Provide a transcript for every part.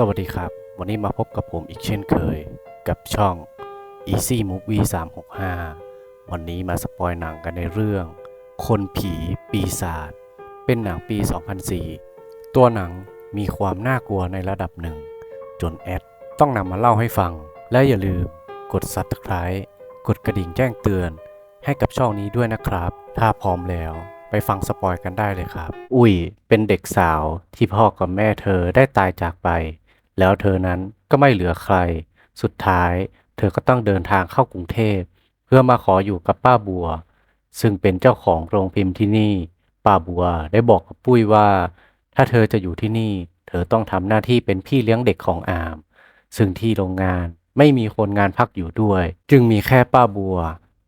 สวัสดีครับ วันนี้มาพบกับผมอีกเช่นเคย กับช่อง Easy Movie 365 วันนี้มาสปอยหนังกันในเรื่อง คนผีปีศาจเป็นหนังปี 2004 ตัวหนังมีความน่ากลัวในระดับหนึ่ง จนแอดต้องนำมาเล่าให้ฟัง และอย่าลืมกด Subscribe กดกระดิ่งแจ้งเตือน ให้กับช่องนี้ด้วยนะครับ ถ้าพร้อมแล้วไปฟังสปอยกันได้เลยครับ อุ้ยเป็นเด็กสาวที่พ่อกับแม่เธอได้ตายจากไป แล้วเธอนั้นก็ไม่เหลือใคร สุดท้าย เธอก็ต้องเดินทางเข้ากรุงเทพ เพื่อมาขออยู่กับป้าบัว ซึ่งเป็นเจ้าของโรงพิมพ์ที่นี่ ป้าบัวได้บอกกับปุ้ยว่า ถ้าเธอจะอยู่ที่นี่ เธอต้องทำหน้าที่เป็นพี่เลี้ยงเด็กของอาม ซึ่งที่โรงงานไม่มีคนงานพักอยู่ด้วย จึงมีแค่ป้าบัว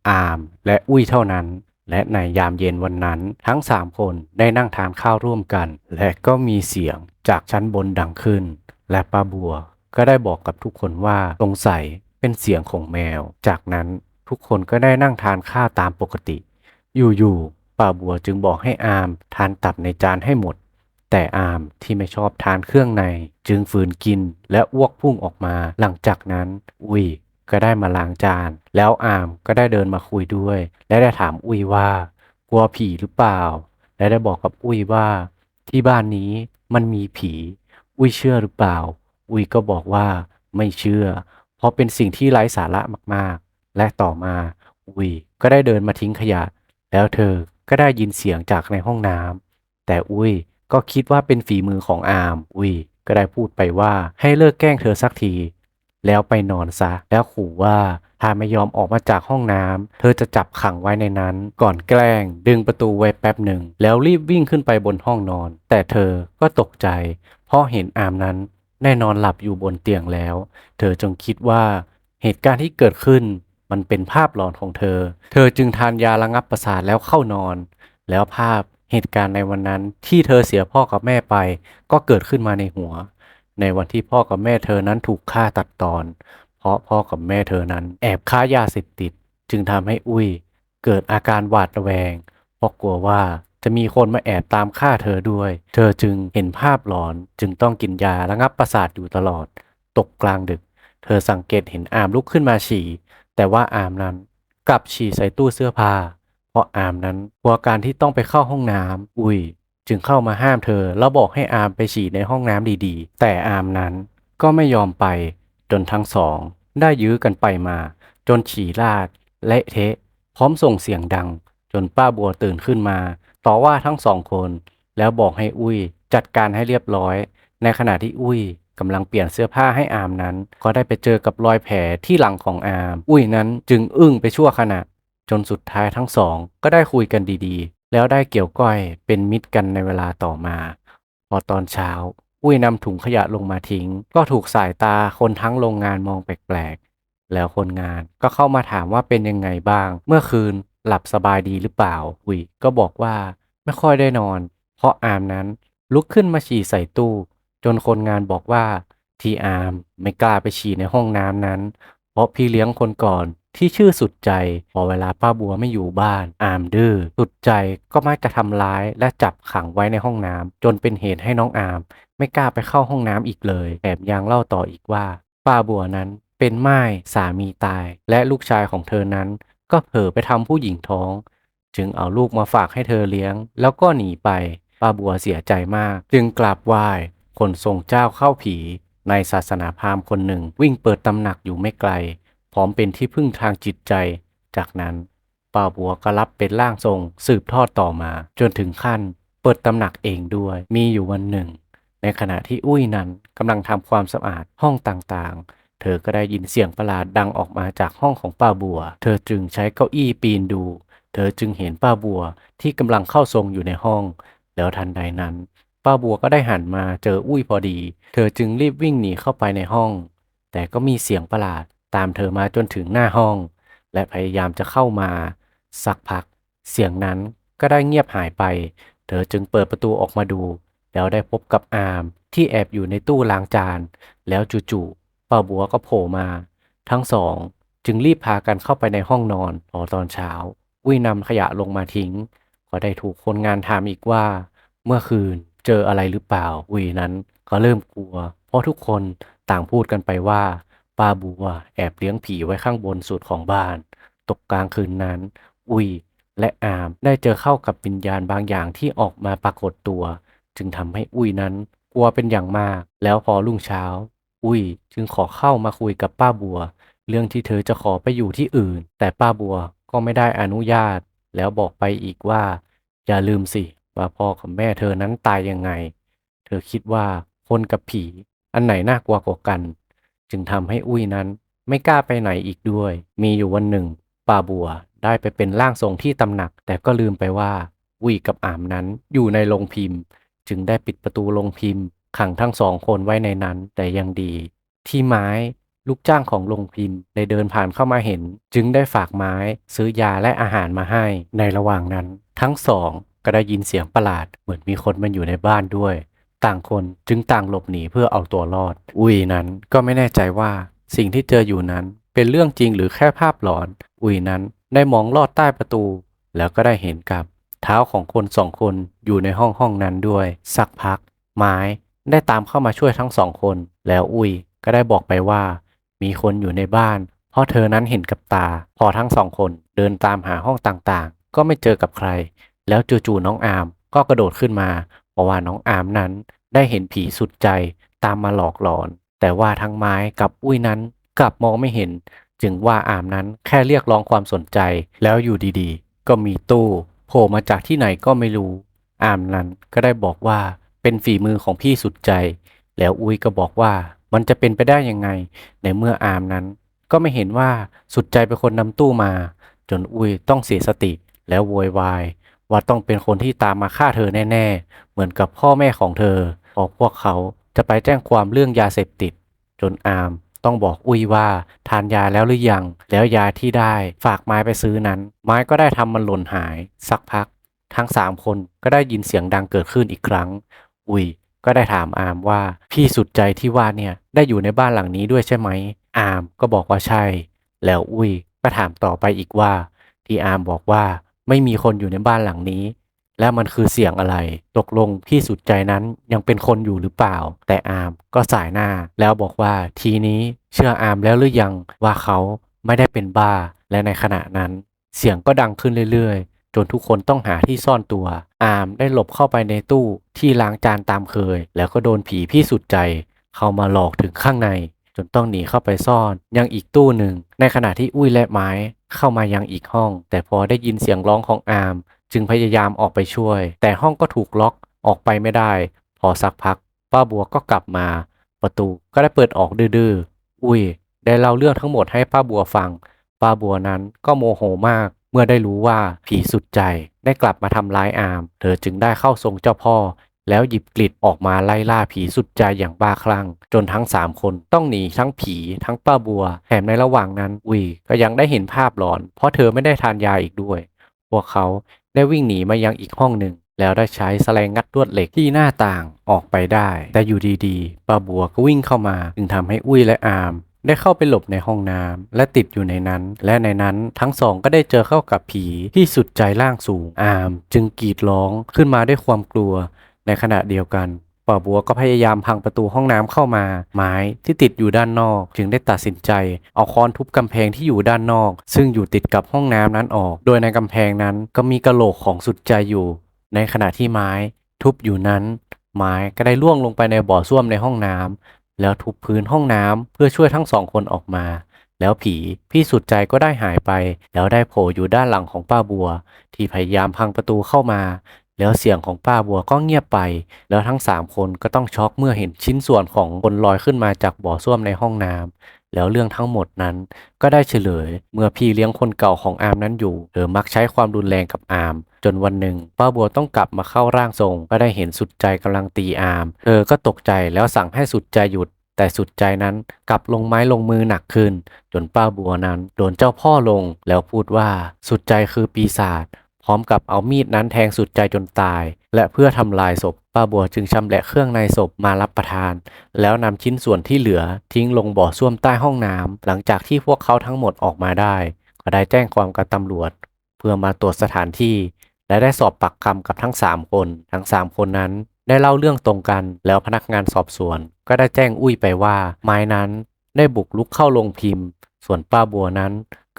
อาม และอุ้ยเท่านั้นและในยามเย็นวันนั้นทั้งสามคนได้นั่งทานข้าวร่วมกัน และก็มีเสียงจากชั้นบนดังขึ้น และป้าบัวก็ได้บอกกับทุกคนว่าสงสัยเป็นเสียงของแมว จากนั้นทุกคนก็ได้นั่งทานข้าวตามปกติ อยู่ๆป้าบัวจึงบอกให้อามทานตับในจานให้หมด แต่อามที่ไม่ชอบทานเครื่องใน จึงฝืนกินและอ้วกพุ่งออกมา หลังจากนั้น อุ้ยก็ได้มาล้างจาน แล้วอามก็ได้เดินมาคุยด้วย และได้ถามอุ้ยว่า กลัวผีหรือเปล่า และได้บอกกับอุ้ยว่า ที่บ้านนี้มันมีผี อุ้ยเชื่อหรือเปล่า อุ้ยก็บอกว่าไม่เชื่อ เพราะเป็นสิ่งที่ไร้สาระมากๆ และต่อมา อุ้ยก็ได้เดินมาทิ้งขยะ แล้วเธอก็ได้ยินเสียงจากในห้องน้ำแต่อุ้ยก็คิดว่าเป็นฝีมือของอามอุ้ยก็ได้พูดไปว่าให้เลิกแกล้งเธอสักที แล้วไปนอนซะ แล้วขู่ว่าถ้าไม่ยอมออกมาจากห้องน้ำเธอจะจับขังไว้ในนั้น ก่อนแกล้ง ดึงประตูไว้แป๊บหนึ่ง แล้วรีบวิ่งขึ้นไปบนห้องนอน แต่เธอก็ตกใจเพราะเห็นอามนั้นแน่นอนหลับอยู่บนเตียงแล้ว เธอจึงคิดว่าเหตุการณ์ที่เกิดขึ้นมันเป็นภาพหลอนของเธอ เธอจึงทานยาระงับประสาทแล้วเข้านอน แล้วภาพเหตุการณ์ในวันนั้นที่เธอเสียพ่อกับแม่ไป ก็เกิดขึ้นมาในหัว ในวันที่พ่อกับแม่เธอนั้นถูกฆ่าตัดตอน เพราะพ่อกับแม่เธอนั้นแอบค้ายาเสพติด จึงทำให้อุ้ย เกิดอาการหวาดระแวงเพราะกลัวว่า จะมีคนมาแอบตามฆ่าเธอด้วย เธอจึงเห็นภาพหลอนจึงต้องกินยาระงับประสาทอยู่ตลอด ตกกลางดึก เธอสังเกตเห็นอามลุกขึ้นมาฉี่ แต่ว่าอามนั้นกลับฉี่ใส่ตู้เสื้อผ้า เพราะอามนั้นกลัวการที่ต้องไปเข้าห้องน้ำอุ้ย จึงเข้ามาห้ามเธอ แล้วบอกให้อามไปฉี่ในห้องน้ำดีๆ แต่อามนั้นก็ไม่ยอมไป จนทั้งสอง ได้ยื้อกันไปมา จนฉี่ลาดเละเทะ พร้อมส่งเสียงดัง จนป้าบัวตื่นขึ้นมา ต่อว่าทั้งสองคน แล้วบอกให้อุ้ยจัดการให้เรียบร้อย ในขณะที่อุ้ยกำลังเปลี่ยนเสื้อผ้าให้อามนั้น ก็ได้ไปเจอกับรอยแผลที่หลังของอาม อุ้ยนั้นจึงอึ้งไปชั่วขณะ จนสุดท้ายทั้งสอง ก็ได้คุยกันดีๆ แล้วได้เกี่ยวก้อยเป็นมิตรกันในเวลาต่อมา พอตอนเช้า อุ้ยนำถุงขยะลงมาทิ้ง ก็ถูกสายตาคนทั้งโรงงานมองแปลกๆ แล้วคนงานก็เข้ามาถามว่าเป็นยังไงบ้าง เมื่อคืน หลับสบายดีหรือเปล่าอุ้ยก็บอกว่าไม่ค่อยได้นอน เพราะอามนั้นลุกขึ้นมาฉี่ใส่ตู้ จนคนงานบอกว่าที่อามไม่กล้าไปฉี่ในห้องน้ำนั้น เพราะพี่เลี้ยงคนก่อนที่ชื่อสุดใจ พอเวลาป้าบัวไม่อยู่บ้าน อามดื้อสุดใจก็มักจะทำร้ายและจับขังไว้ในห้องน้ำจนเป็นเหตุให้น้องอาม ไม่กล้าไปเข้าห้องน้ำอีกเลยแถมยังเล่าต่ออีกว่า ป้าบัวนั้นเป็นไม่ายสามีตาย และลูกชายของเธอนั้น ก็เผลอไปทำผู้หญิงท้อง จึงเอาลูกมาฝากให้เธอเลี้ยง แล้วก็หนีไปป้าบัวเสียใจมาก จึงกราบไหว้คนทรงเจ้าเข้าผี ในศาสนาพราหมณ์คนหนึ่งวิ่งเปิดตำหนักอยู่ไม่ไกล พร้อมเป็นที่พึ่งทางจิตใจ จากนั้นป้าบัวก็รับเป็นร่างทรงสืบทอดต่อมา จนถึงขั้น เปิดตำหนักเองด้วยมีอยู่วันหนึ่ง ในขณะที่อุ้ยนั้นกำลังทำความสะอาดห้องต่างๆ เธอก็ได้ยินเสียงประหลาดดังออกมาจากห้องของป้าบัว เธอจึงใช้เก้าอี้ปีนดู เธอจึงเห็นป้าบัวที่กำลังเข้าทรงอยู่ในห้อง แล้วทันใดนั้น ป้าบัวก็ได้หันมาเจออุ้ยพอดี เธอจึงรีบวิ่งหนีเข้าไปในห้อง แต่ก็มีเสียงประหลาดตามเธอมาจนถึงหน้าห้อง และพยายามจะเข้ามา สักพัก เสียงนั้นก็ได้เงียบหายไป เธอจึงเปิดประตูออกมาดู แล้วได้พบกับอามที่แอบอยู่ในตู้ล้างจาน แล้วจู่ๆ ป้าบัวก็โผล่มา ทั้งสองจึงรีบพากันเข้าไปในห้องนอนพอตอนเช้า อุ้ยนำขยะลงมาทิ้ง ก็ได้ถูกคนงานถามอีกว่า เมื่อคืนเจออะไรหรือเปล่า อุ้ยนั้นก็เริ่มกลัว เพราะทุกคนต่างพูดกันไปว่าป้าบัวแอบเลี้ยงผีไว้ข้างบนสุดของบ้าน ตกกลางคืนนั้น อุ้ยและอามได้เจอเข้ากับวิญญาณบางอย่างที่ออกมาปรากฏตัว จึงทำให้อุ้ยนั้นกลัวเป็นอย่างมาก แล้วพอรุ่งเช้า อุ้ยจึงขอเข้ามาคุยกับป้าบัว เรื่องที่เธอจะขอไปอยู่ที่อื่น แต่ป้าบัวก็ไม่ได้อนุญาต แล้วบอกไปอีกว่า อย่าลืมสิว่าพ่อกับแม่เธอนั้นตายยังไง เธอคิดว่าคนกับผี อันไหนน่ากลัวกว่ากัน จึงทำให้อุ้ยนั้นไม่กล้าไปไหนอีกด้วย มีอยู่วันหนึ่งป้าบัวได้ไปเป็นร่างทรงที่ตำหนัก แต่ก็ลืมไปว่าอุ้ยกับอามนั้นอยู่ในโรงพิมพ์ จึงได้ปิดประตูโรงพิมพ์ ขังทั้งสองคนไว้ในนั้น แต่ยังดี ที่ไม้ลูกจ้างของโรงพิมพ์ได้เดินผ่านเข้ามาเห็น จึงได้ฝากไม้ซื้อยาและอาหารมาให้ในระหว่างนั้น ทั้งสองก็ได้ยินเสียงประหลาด เหมือนมีคนมันอยู่ในบ้านด้วย ต่างคนจึงต่างหลบหนีเพื่อเอาตัวรอด อุยนั้นก็ไม่แน่ใจว่า สิ่งที่เจออยู่นั้นเป็นเรื่องจริงหรือแค่ภาพหลอน อุยนั้นได้มองลอดใต้ประตู แล้วก็ได้เห็นกับ เท้าของคนสองคนอยู่ในห้องห้องนั้นด้วย สักพัก ไม้ ได้ตามเข้ามาช่วยทั้งสองคน แล้วอุ้ยก็ได้บอกไปว่า มีคนอยู่ในบ้าน เพราะเธอนั้นเห็นกับตา พอทั้งสองคนเดินตามหาห้องต่างๆ ก็ไม่เจอกับใคร แล้วจู่ๆน้องอามก็กระโดดขึ้นมา เพราะว่าน้องอามนั้นได้เห็นผีสุดใจตามมาหลอกหลอน แต่ว่าทั้งไม้กับอุ้ยนั้นกลับมองไม่เห็น จึงว่าอามนั้นแค่เรียกร้องความสนใจ แล้วอยู่ดีๆ ก็มีตู้โผล่มาจากที่ไหนก็ไม่รู้ อามนั้นก็ได้บอกว่า เป็นฝีมือของพี่สุดใจ แล้วอุ้ยก็บอกว่ามันจะเป็นไปได้ยังไง ในเมื่ออามนั้น ก็ไม่เห็นว่าสุดใจเป็นคนนำตู้มา จนอุ้ยต้องเสียสติแล้วโวยวายว่าต้องเป็นคนที่ตามมาฆ่าเธอแน่ ๆ เหมือนกับพ่อแม่ของเธอพอพวกเขาจะไปแจ้งความเรื่องยาเสพติด จนอามต้องบอกอุ้ยว่าทานยาแล้วหรือยัง แล้วยาที่ได้ฝากไม้ไปซื้อนั้น ไม้ก็ได้ทำมันหล่นหาย สักพัก ทั้งสามคนก็ได้ยินเสียงดังเกิดขึ้นอีกครั้ง อุยก็ได้ถามอามว่าพี่สุดใจที่ว่าเนี่ยได้อยู่ในบ้านหลังนี้ด้วยใช่ไหม อามก็บอกว่าใช่ แล้วอุ้ยก็ถามต่อไปอีกว่า ที่อามบอกว่าไม่มีคนอยู่ในบ้านหลังนี้ และมันคือเสียงอะไร ตกลงพี่สุดใจนั้นยังเป็นคนอยู่หรือเปล่า แต่อามก็สายหน้า แล้วบอกว่าทีนี้เชื่ออามแล้วหรือยังว่าเขาไม่ได้เป็นบ้า และในขณะนั้น เสียงก็ดังขึ้นเรื่อย จนทุกคนต้องหาที่ซ่อนตัว อามได้หลบเข้าไปในตู้ที่ล้างจานตามเคย แล้วก็โดนผีพี่สุดใจ เข้ามาหลอกถึงข้างใน จนต้องหนีเข้าไปซ่อน ยังอีกตู้หนึ่ง ในขณะที่อุ้ยและไม้ เข้ามายังอีกห้อง แต่พอได้ยินเสียงร้องของอามจึงพยายามออกไปช่วย แต่ห้องก็ถูกล็อกออกไปไม่ได้ พอสักพัก ป้าบัวก็กลับมา ประตูก็ได้เปิดออกดื้อๆอุ้ย ได้เล่าเรื่องทั้งหมดให้ป้าบัวฟัง ป้าบัวนั้นก็โมโหมาก เมื่อได้รู้ว่าผีสุดใจได้กลับมาทำร้ายอาม เธอจึงได้เข้าทรงเจ้าพ่อ แล้วหยิบกลิดออกมาไล่ล่าผีสุดใจอย่างบ้าคลั่ง จนทั้งสามคนต้องหนีทั้งผีทั้งป้าบัวแถมในระหว่างนั้นอุยก็ยังได้เห็นภาพหลอน เพราะเธอไม่ได้ทานยาอีกด้วย พวกเขาได้วิ่งหนีมายังอีกห้องหนึ่ง แล้วได้ใช้แสลงงัดลวดเหล็กที่หน้าต่างออกไปได้ แต่อยู่ดีๆป้าบัวก็วิ่งเข้ามา จึงทำให้อุ้ยและอาม ได้เข้าไปหลบในห้องน้ำและติดอยู่ในนั้น และในนั้นทั้งสองก็ได้เจอเข้ากับผีที่สุดใจล่างสูงอาม จึงกรีดร้องขึ้นมาด้วยความกลัว ในขณะเดียวกันป้าบัวก็พยายามพังประตูห้องน้ำเข้ามา ไม้ที่ติดอยู่ด้านนอก จึงได้ตัดสินใจ เอาค้อนทุบกำแพงที่อยู่ด้านนอก ซึ่งอยู่ติดกับห้องน้ำนั้นออก โดยในกำแพงนั้นก็มีกระโหลกของสุดใจอยู่ ในขณะที่ไม้ทุบอยู่นั้น ไม้ก็ได้ล่วงลงไปในบ่อส้วมในห้องน้ำ แล้วทุบพื้นห้องน้ำเพื่อช่วยทั้งสองคนออกมา แล้วผีพี่สุดใจก็ได้หายไป แล้วได้โผล่อยู่ด้านหลังของป้าบัว ที่พยายามพังประตูเข้ามา แล้วเสียงของป้าบัวก็เงียบไป แล้วทั้งสามคนก็ต้องช็อกเมื่อเห็นชิ้นส่วนของคนลอยขึ้นมาจากบ่อส้วมในห้องน้ำ แล้วเรื่องทั้งหมดนั้น ก็ได้เฉลย เมื่อพี่เลี้ยงคนเก่าของอาร์มนั้นอยู่เธอมักใช้ความรุนแรงกับอาร์มจนวันหนึ่งป้าบัวต้องกลับมาเข้าร่างทรง ก็ได้เห็นสุดใจกำลังตีอาร์มเธอก็ตกใจแล้วสั่งให้สุดใจหยุด แต่สุดใจนั้นกลับลงไม้ลงมือหนักขึ้น จนป้าบัวนั้นโดนเจ้าพ่อลงแล้วพูดว่าสุดใจคือปีศาจ พร้อมกับเอามีดนั้นแทงสุดใจจนตาย และเพื่อทำลายศพป้าบัวจึงชำแหละเครื่องในศพมารับประทาน แล้วนำชิ้นส่วนที่เหลือทิ้งลงบ่อส้วมใต้ห้องน้ำหลังจากที่พวกเขาทั้งหมดออกมาได้ ก็ได้แจ้งความกับตำรวจ เพื่อมาตรวจสถานที่ และได้สอบปากคำกับทั้ง 3 คน ทั้ง 3 คนนั้นได้เล่าเรื่องตรงกันแล้วพนักงานสอบสวน ก็ได้แจ้งอุ้ยไปว่า ไม้นั้นได้บุกลุกเข้าโรงพิมพ์ ส่วนป้าบัวนั้น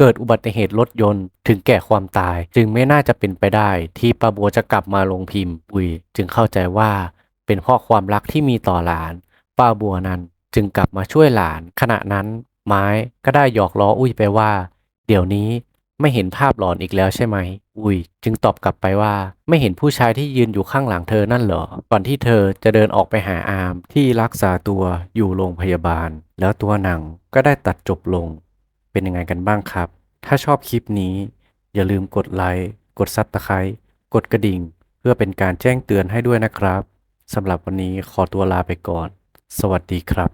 เกิดอุบัติเหตุรถยนต์ถึงแก่ความตาย จึงไม่น่าจะเป็นไปได้ ที่ป้าบัวจะกลับมาลงพิมพ์อุ้ยจึงเข้าใจว่าเป็นเพราะความรักที่มีต่อหลาน ป้าบัวนั้นจึงกลับมาช่วยหลาน ขณะนั้น ไม้ก็ได้หยอกล้ออุ้ยไปว่า เดี๋ยวนี้ไม่เห็นภาพหลอนอีกแล้วใช่ไหม อุ้ย จึงตอบกลับไปว่าไม่เห็นผู้ชายที่ยืนอยู่ข้างหลังเธอนั่นเหรอ ก่อนที่เธอจะเดินออกไปหาอามที่รักษาตัวอยู่โรงพยาบาล แล้วตัวหนังก็ได้ตัดจบลง เป็นยังไงกันบ้างครับ ถ้าชอบคลิปนี้ อย่าลืมกดไลค์ กดซับสไครต์กดกระดิ่ง เพื่อเป็นการแจ้งเตือนให้ด้วยนะครับสำหรับวันนี้ขอตัวลาไปก่อน สวัสดีครับ